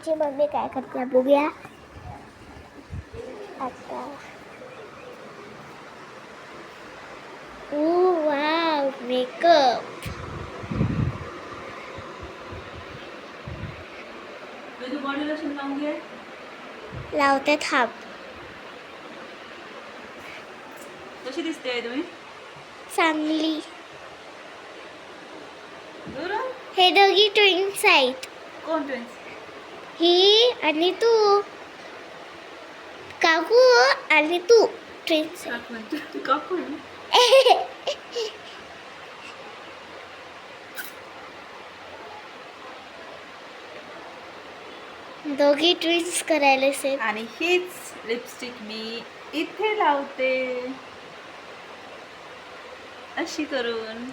माझी मम्मी काय करते? बघूया. आता. ओ वाव मेकअप लावते थांब. कशी दिसते तुम्ही? चांगली. हे दोघी ट्विन्स आहेत. कोण ट्वेन्स ही आणि तू. काकू आणि तू. काकू दोघी ट्विन्स करायला सेम आणि हीच लिपस्टिक मी इथे लावते. अशी करून.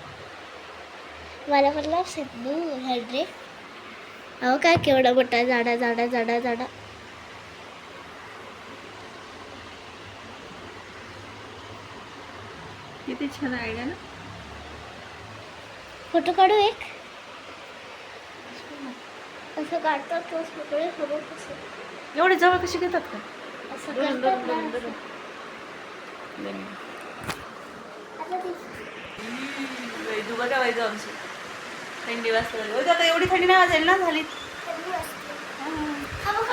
मला म्हटलं सिद्धू हॅड्रे अहो काय केवढा मोठा झाडा झाडा झाडा झाडा. किती छान आयडिया ना. फोटो काढू एक? असं काढतात फोटो खबर कसं एवढे जवळ कशी घेतात का? असं करतात ना. ती- वैदू बघा वैदू आमची. थंडी वाजता. आता एवढी थंडी नाही वाजेल ना झाली.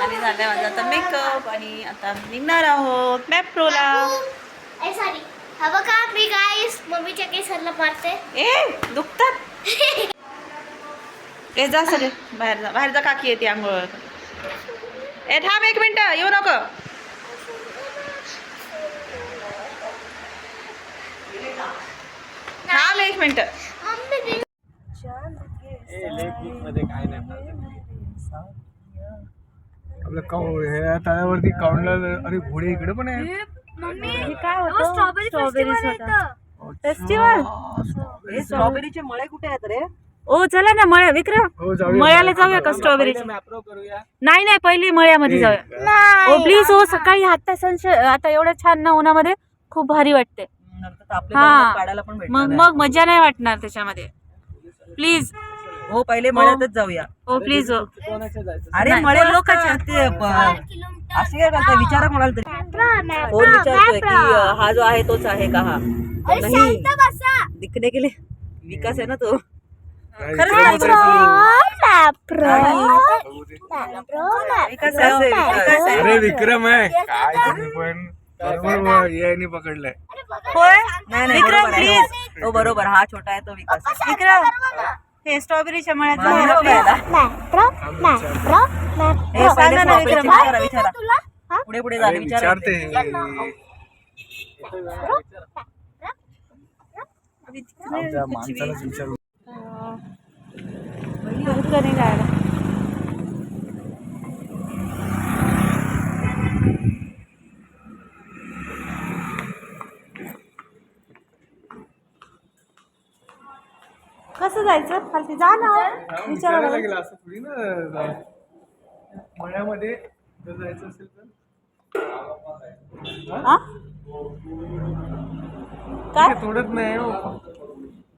आणि झालं माझा आता मेकअप आणि आता निघणार आहोत मॅप्रोला. ए सॉरी बघा मी गाईस मम्मीच्या केसरला मारते. ए दुखतात. ए जा सगळे बाहेर जा. बाहेर जा काकी येते आंघोळ. ए थांब एक मिनिट येऊ नको. थांब एक मिनिट. आपलं काउ हे अरे घोडे इकडे पण आहे काय होतं? स्ट्रॉबेरीज होता. फेस्टिवल स्ट्रॉबेरीचे मळे कुठे आहेत रे? ओ चला ना मळ्या विक्रम. हो जाऊया. मळ्याला जाऊया का करूया. नाही नाही पहिली मळ्यामध्ये जाऊया. ओ प्लीज ओ सकाळी आता सनश आता एवढं छान ना उन्हामध्ये खूप भारी वाटते. हा. काढायला पण मग मग मजा नाही वाटणार त्याच्यामध्ये. प्लीज हो पहिले मळ्यातच जाऊया. ओ प्लीज जायचं अरे मळे लोकांचे ते प- असे काय करता विचारा कोणाला तरी. कोण विचारतोय की अ, हा जो आहे तोच आहे का हा? नाही. दिखने के लिए विकास आहे ना तो. खरंच विकास आहे विकास आहे. अरे विक्रम आहे. काय तुम्ही पण? बरोबर याने पकडलाय. होय? नाही नाही विक्रम प्लीज हो बरोबर. हा छोटा आहे तो विकास. विक्रम. हे स्ट्रॉबेरीच्या मळ्यात जाऊन बघायला. हे सांगा ना विक्रम विचारा विचारा. पुढे पुढे झाले विचारा. विचारते. आमच्या माणसालाच विचारू. जायचं खालती जा ना विचारायला लागेल असं थोडी ना मळ्यामध्ये जर जायचं असेल तर हा? काय? तोडत नाही हो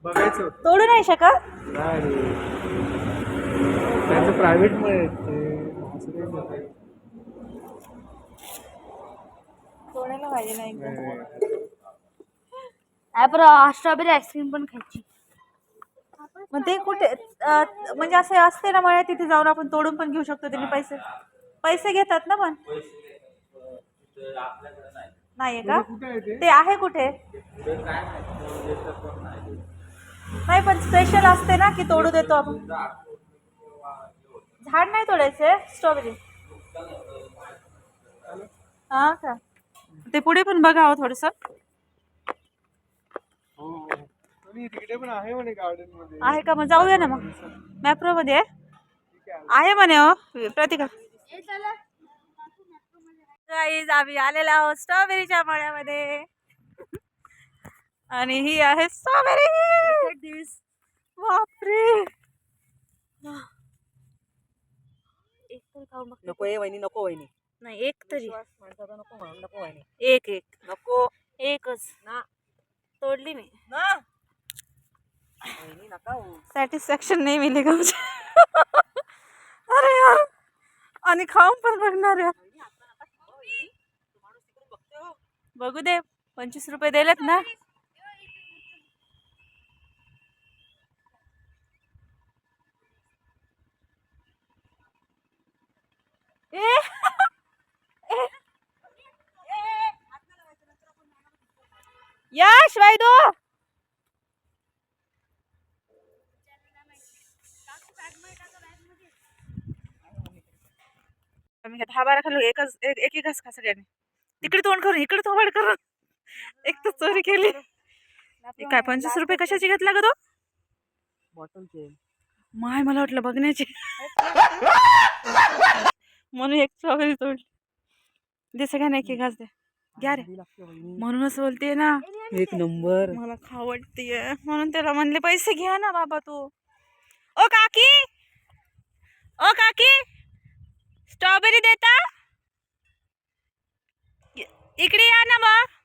बघायचं. तोडू नाही शकत नाही. त्यांचं प्रायव्हेटमध्ये. तोडायला पाहिजे नाही नाही. स्ट्रॉबेरी आईस्क्रीम पण खायची मग ते कुठे म्हणजे असे असते ना मळ्या तिथे जाऊन आपण तोडून पण घेऊ शकतो त्यांनी पैसे. पैसे घेतात ना पण. नाहीये का? आहे ते ते आहे कुठे? नाही पण स्पेशल असते ना की तोडू देतो आपण. झाड नाही तोडायचे? स्ट्रॉबेरी हा का? ते पुढे पण बघावं थोडस. हो, हो. आणि तिकडे पण आहे म्हणे गार्डनमध्ये. आहे का मग? जाऊया ना मग. मॅप्रो मध्ये आहे? आहे म्हणे हो. प्रतिका. गाईज आम्ही आलेलो आहोत स्ट्रॉबेरीच्या मळ्यामध्ये. आणि ही आहे स्ट्रॉबेरी बापरे. एक तरी खाऊ मग. नको ये वहिनी नको वहिनी. नाही एक तरी. माणसाचा नको म्हणून नको वहिनी. एक एक. नको. एकच. ना. तोडली मी. ना. हो. सॅटिस्फॅक्शन नाही मिलेगा मुझे अरे यार. आणि खाऊन पण बघणार आहे. बघू दे. पंचवीस रुपये दिलेत ना. यश वैदू काय दहा बारा खाल्लो एकच एक एक एकच खा सगळ्यांनी तिकडे तोंड करून इकडे तोंड करून. एक तर चोरी केली. काय पंचवीस रुपये कशाची घेतला ग तो? बॉटलचे. माय मला वाटलं बघण्याची. म्हणून एक स्ट्रॉबेरी तोडली. दे सगळ्यांना एक एक घास दे. घ्या रे. म्हणूनच बोलते ना. एक नंबर. मला खाऊ वाटतीये म्हणून त्याला म्हणले पैसे घ्या ना बाबा तू. ओ काकी! ओ काकी! स्ट्रॉबेरी देता? इकडे या ना मग.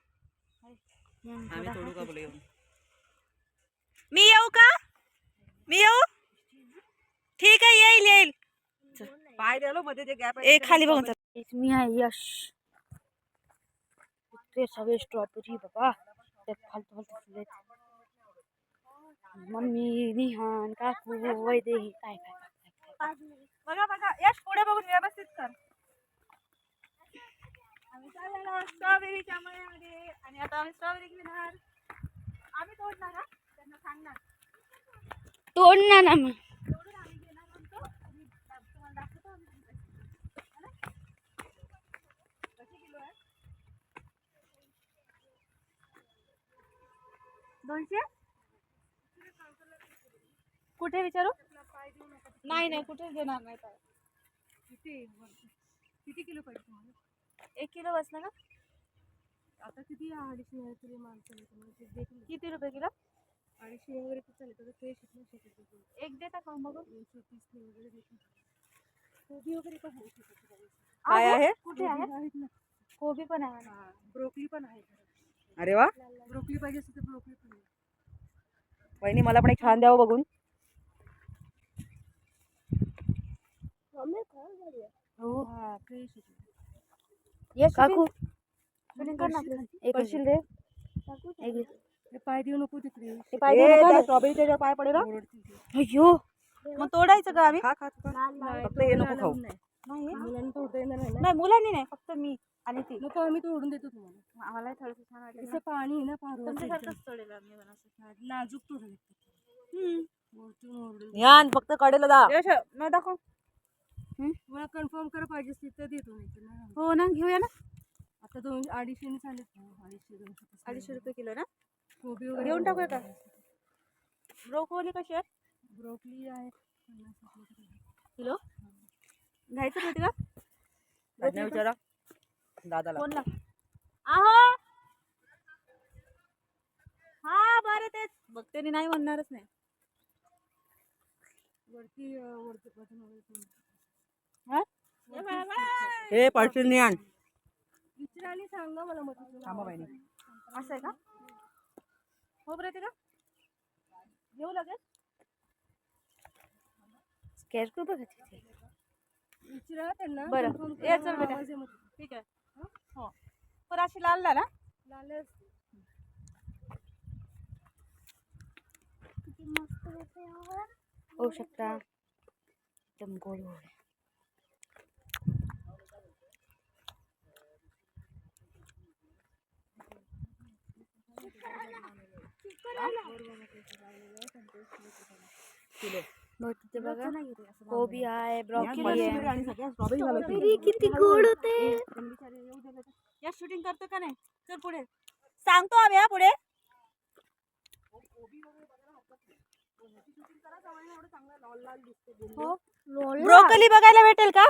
मी येऊ का? मी येऊ? ठीक आहे येईल येईल. पाय द्यालो मध्ये जे गॅप ए खाली बघून. मी आहे यश. ते सगळे स्ट्रॉबेरी बाबा. ते फालतू फालतू फुले मम्मी निहान काकू काय काय काय बघा बघा. यश पुढे बघून व्यवस्थित कर. आम्ही चाललेलो स्ट्रॉबेरीच्या मळ्यामध्ये. आणि आता आम्ही स्ट्रॉबेरी घेणार. आम्ही तोडणार हा? त्यांना सांगणार. तोडणार ना मग तोडून आम्ही घेणार म्हणतो आणि तुम्हाला दाखवतो आम्ही किलो आहे? दोनशे? कुठे विचारू? नाही नाही कुठे घेणार नाही पाय किती? किती किलो पाहिजे तुम्हाला? एक किलो बसला का आता किती अडीचशे तरी माणसं किती रुपये किलो? अडीचशे वगैरे चालेल तर फ्रेश एक देता का मग? दोनशे तीस वगैरे कोबी वगैरे पण काय आहे? कुठे आहे? आहेत ना. कोबी पण आहे. ब्रोकली पण आहे. अरे वा. ब्रोकली पाहिजे असेल तर ब्रोकली पण आहे. वहिनी मला पण एक छान द्यावं बघून हो हा फ्रेश काकू एक करशील रे पाय देऊ नको तिकडे. पाय पडे ना अयो मग तोडायचं का आम्ही? खा खा खा. फक्त हे नको खाऊ. नाही. मुलांनी नाही नाही मुलांनी नाही फक्त मी आणि ती. नको आम्ही तोडून देतो तुम्हाला. आम्हाला थोडस छान वाटेल पाणी आहे ना तुमच्यासारखंच तोडेल आम्ही नाजूक तोडेल ध्यान फक्त कडेला दा. मग दाखव. मला कन्फर्म करा पाहिजे असतील तर देतो नाही हो ना घेऊया ना. आता दोन अडीचशे चालेल अडीचशे दोनशे अडीचशे रुपये किलो ना? कोबी वगैरे घेऊन टाकूया का? ब्रोकोली कशी आहे? ब्रोकली आहे किलो. घ्यायचं होते का? दादाला विचारा. दादाला. कोणला आहो! हा बरं तेच. बघते नी नाही म्हणणारच नाही. वरती वरती हा हे? पडशील नाही आण सांगा मला थांबा बहिणी असं आहे का? हो बरं का घेऊ लागेल स्केअर बघा तिथे. विचारा त्यांना बरं. ये चल बेटा. ठीक आहे. हो? अशी लाल लाल हा? लाल असते होऊ शकता. एकदम गोड गोड ब्रॉकली गोड होते शूटिंग चल पुढे हा पुढे ब्रोकली बघायला भेटेल का?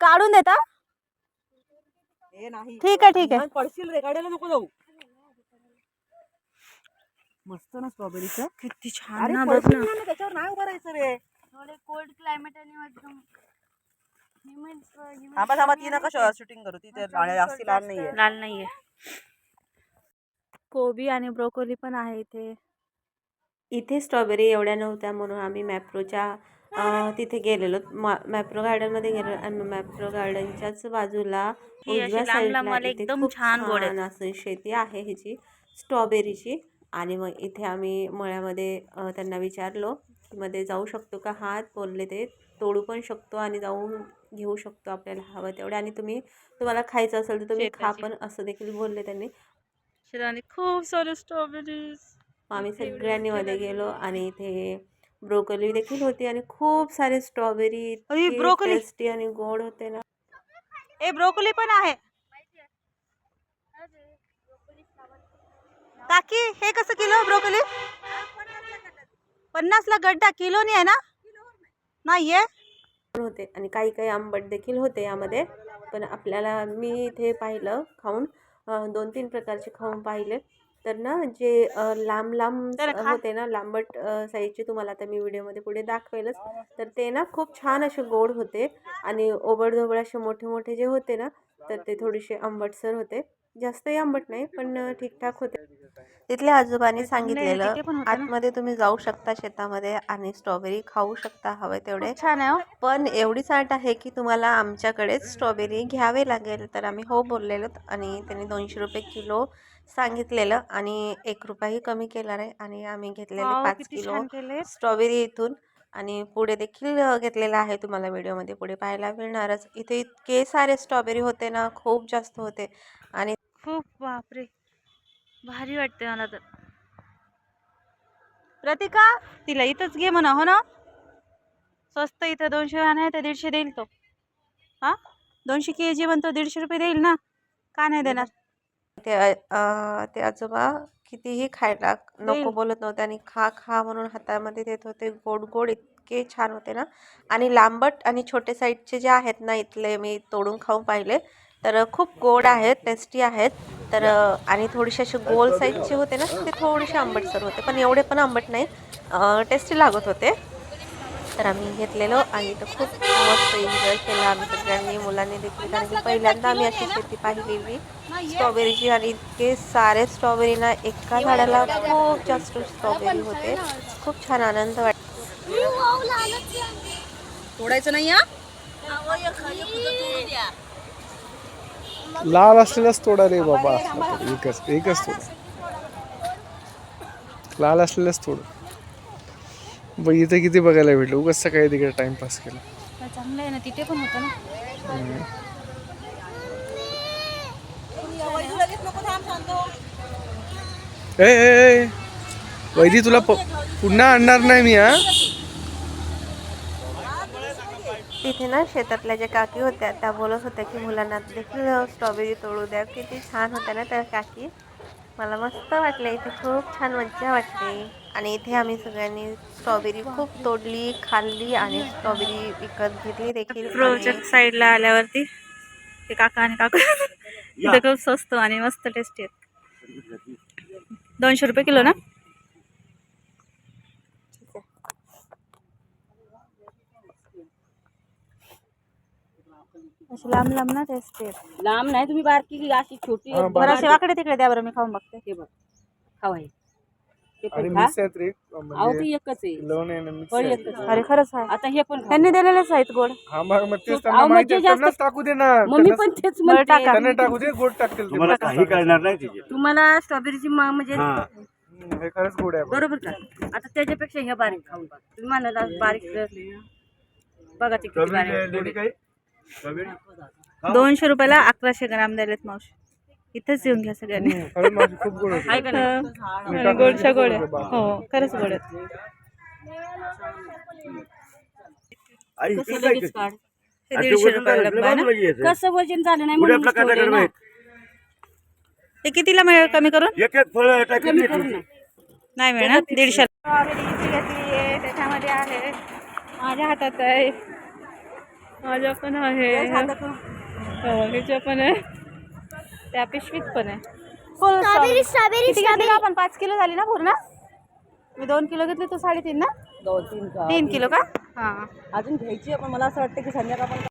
काढून देता? हे नाही. ठीक आहे ठीक आहे. पडशील रे नको जाऊ. मस्त ना स्ट्रॉबेरीचं किती छान ना बघ ना. त्याच्यावर नाही उभं राहायचं रे. थोडे कोल्ड क्लायमेट आणि एकदम थांबा थांबा ती नका शूटिंग करू. ती ते जास्ती लहान नाहीये. लाल नाहीये. कोबी आणि ब्रोकोली पण आहे इथे. इथे स्ट्रॉबेरी एवढ्या नव्हत्या म्हणून आम्ही मॅप्रोच्या तिथे गेलेलो. मा मॅप्रो गार्डनमध्ये गेलो आणि मॅप्रो गार्डनच्याच बाजूला उजव्या साईडला एकदम छान असं शेती आहे ह्याची स्ट्रॉबेरीची. आणि मग इथे आम्ही मळ्यामध्ये त्यांना विचारलो की मध्ये जाऊ शकतो का? हात बोलले ते. तोडू पण शकतो आणि जाऊन घेऊ शकतो आपल्याला हवं तेवढे. आणि तुम्ही तुम्हाला खायचं असेल तर तुम्ही खा. पण असं देखील बोलले त्यांनी. खूप सारे स्ट्रॉबेरीज. आम्ही सगळ्यांनी मध्ये गेलो आणि इथे ब्रोकली देखील होती आणि खूप सारे स्ट्रॉबेरी. टेस्टी आणि गोड होते ना. ए ब्रोकोली पण आहे. काकी हे कसं किलो ब्रोकोली? पन्नासला गड्डा किलोनी आहे ना? नाहीये पण होते आणि काही काही आंबट देखील होते यामध्ये. पण आपल्याला मी इथे पाहिलं खाऊन दोन तीन प्रकारचे खाऊन पाहिले. तर ना जे लांब लांब. होते ना लांबट साईजचे तुम्हाला आता मी व्हिडिओमध्ये पुढे दाखवेलच तर ते ना खूप छान असे गोड होते आणि ओबडधोबड असे मोठे मोठे जे होते ना तर ते थोडेसे आंबटसर होते जास्तही आंबट नाही पण ठीकठाक होते तिथल्या आजोबांनी सांगितलेलं. आतमध्ये तुम्ही जाऊ शकता शेतामध्ये आणि स्ट्रॉबेरी खाऊ शकता हवे तेवढे छान आहे हो. पण एवढीच अट आहे की तुम्हाला आमच्याकडेच स्ट्रॉबेरी घ्यावे लागेल तर आम्ही हो बोललेलो आणि त्यांनी दोनशे रुपये किलो सांगितलेलं आणि एक रुपयाही कमी केला नाही आणि आम्ही घेतलेले वाव, पाच किती किलो छान केले. स्ट्रॉबेरी इथून आणि पुढे देखील अ, घेतलेलं आहे तुम्हाला व्हिडिओमध्ये. पुढे पाहायला मिळणारच. इथे इतके सारे स्ट्रॉबेरी होते ना खूप जास्त होते आणि खूप बापरे! भारी वाटते मला तर. प्रतिका तिला इथंच घे म्हणा हो ना? स्वस्त इथं दोनशे नाही तर दीडशे देईल तो. हा? दोनशे के जी म्हणतो दीडशे रुपये देईल ना? का नाही देणार? ते अ, ते आजोबा कितीही खायला नको. बोलत नव्हते आणि खा खा म्हणून हातामध्ये देत होते. गोड गोड इतके छान होते ना. आणि लांबट आणि छोटे साईजचे जे आहेत ना इथले मी तोडून खाऊन पाहिले. तर खूप गोड आहेत टेस्टी आहेत. तर आणि थोडेसे असे गोल साईजचे होते ना ते थोडेसे आंबटसर होते. पण एवढे पण आंबट नाही टेस्टी लागत होते. तर आम्ही घेतलेलो आणि इथं खूप मस्त एन्जॉय केला आम्ही सगळ्यांनी मुलांनी देखील. कारण की पहिल्यांदा आम्ही अशी शेती पाहिलेली स्ट्रॉबेरीची आणि इतके सारे स्ट्रॉबेरी ना एका झाडाला खूप जास्त स्ट्रॉबेरी होते. खूप छान आनंद वाट तोडायचं नाही हा? लाल असलेलाच तोडा रे बाबा. एकच एकच तोड. लाल असलेलाच तोड. बघ इथे किती बघायला भेटलं? उगाच सकाळी तिकडे टाइमपास केला. चांगलं आहे ना तिथे पण होतं ना. ए ए, ए. वैदी तुला प- पुन्हा आणणार नाही मी हा? तिथे ना शेतातल्या ज्या काकी होत्या त्या बोलत होत्या की मुलांना देखील स्ट्रॉबेरी तोडू द्या. किती छान होत्या ना त्या काकी. मला मस्त वाटलं इथे खूप छान मज्जा वाटली. आणि इथे आम्ही सगळ्यांनी स्ट्रॉबेरी खूप तोडली खाल्ली आणि स्ट्रॉबेरी विकत घेतली देखील. आणि- साईडला आल्यावरती ते काका आणि काका इथं खूप स्वस्त आणि मस्त टेस्टी आहेत. दोनशे रुपये किलो ना? अशी लांब लांब ना टेस्टी आहेत. लांब नाही तुम्ही बारकी की अशी छोटी बरं असे वाकडे तिकडे द्या बरं मी खाऊन बघते. हे बघ खाऊ आहे. ते आणि पण खा मिक्स आहेत रे अहो म्हणजे ती एकच आहे. लोण आहे ना मिक्स फळ आहे. एकच आहे. अरे खरंच आहे. आता हे पण खा. त्यांनी दिलेलेच आहेत गोड. हा मग मग तेच अहो, त्यांना माहिती आहे, जास्त- त्यांनाच टाकू दे ना मग मी त्यांनाच- पण तेच बरं म्हणते टाका. त्यांना टाकू दे गोड टाकतील ते. तुम्हाला काही कळणार नाही तुम्हाला स्ट्रॉबेरीची म- म्हणजे हा. हम्म, हे खरंच गोड आहे. बरोबर का? आता त्याच्यापेक्षा हे बारीक खाऊन बघा. तुम्ही म्हणाला बारीक बघा ते किती बारीक दोनशे रुपयाला अकराशे ग्राम द्यायलेत मावशी. इथंच येऊन घ्या सगळ्यांनी. माझी खूप गोड होती. गोडच्या गोड आहे. हो खरंच गोड आहेत. आई कसं इकडे काय लगेच काढ? हे दीडशे रुपयाला डब्बा आहे ना? कसं वजन झालं नाही पुढे म्हणून आपला ठेवलंय काटा ना. हे कितीला मिळेल कमी करून? एक एक फळ कमी करू ना नाही. मिळणार दीडशे. त्याच्यामध्ये आहे. माझ्या हातात आहे. माझ्या पण आहे. हो ह्याच्या पण आहे. त्या पिशवीत पण आहे. फुल स्ट्रॉबेरी स्ट्रॉबेरी का आपण? पाच किलो झाली ना पूर्ण? मी दोन किलो घेतली तू साडेतीन ना? दोन तीन का तीन किलो का? हां. अजून घ्यायची आहे, पण मला असं वाटतं की संध्याकाळ